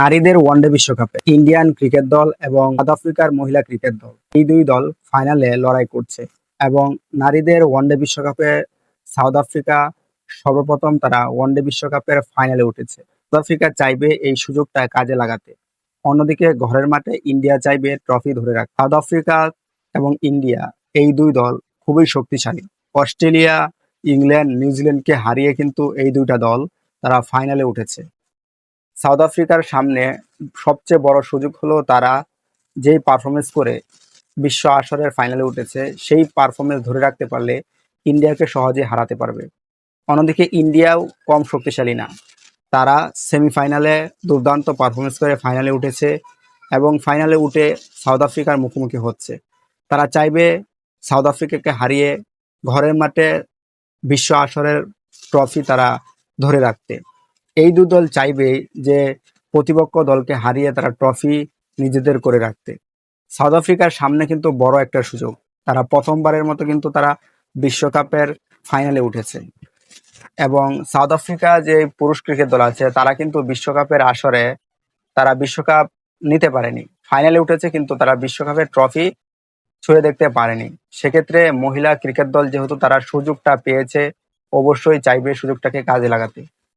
নারীদের ওয়ানডে বিশ্বকাপে Indian cricket দল এবং সাউথ আফ্রিকার মহিলা ক্রিকেট দল। এই দুই দল ফাইনালে লড়াই করছে এবং নারীদের ওয়ানডে বিশ্বকাপে সাউথ আফ্রিকা সর্বপ্রথম তারা ওয়ানডে বিশ্বকাপের ফাইনালে উঠেছে। সাউথ আফ্রিকা চাইবে এই সুযোগটা কাজে লাগাতে। অন্যদিকে ঘরের মাঠে ইন্ডিয়া চাইবে ট্রফি ধরে রাখতে। সাউথ আফ্রিকা এবং ইন্ডিয়া এই দুই দল খুবই শক্তিশালী। অস্ট্রেলিয়া, ইংল্যান্ড, নিউজিল্যান্ডকে হারিয়ে কিন্তু এই দুইটা দল তারা ফাইনালে উঠেছে। সাউথ আফ্রিকার সামনে সবচেয়ে বড় সুযোগ হলো তারা যেই পারফরমেন্স করে বিশ্ব আসরের ফাইনালে উঠেছে, সেই পারফরমেন্স ধরে রাখতে পারলে ইন্ডিয়াকে সহজে হারাতে পারবে। অন্যদিকে ইন্ডিয়াও কম শক্তিশালী না। তারা সেমিফাইনালে দুর্দান্ত পারফরমেন্স করে ফাইনালে উঠেছে এবং ফাইনালে উঠে সাউথ আফ্রিকার মুখোমুখি হচ্ছে। তারা চাইবে সাউথ আফ্রিকাকে হারিয়ে ঘরের মাঠে বিশ্ব আসরের ট্রফি তারা ধরে রাখতে। এই দু দল চাইবে যে প্রতিপক্ষ দলকে হারিয়ে তারা ট্রফি নিজেদের করে রাখতে। সাউথ আফ্রিকার সামনে কিন্তু বড় একটা সুযোগ। তারা প্রথমবারের মতো কিন্তু তারা বিশ্বকাপের ফাইনালে উঠেছে। এবং সাউথ আফ্রিকা যে পুরুষ ক্রিকেট দল আছে, তারা কিন্তু বিশ্বকাপের আসরে তারা বিশ্বকাপ নিতে পারেনি। ফাইনালে উঠেছে কিন্তু তারা বিশ্বকাপের ট্রফি ছুঁয়ে দেখতে পারেনি। সেক্ষেত্রে মহিলা ক্রিকেট দল যেহেতু তারা সুযোগটা পেয়েছে, অবশ্যই চাইবে সুযোগটাকে কাজে লাগাতে।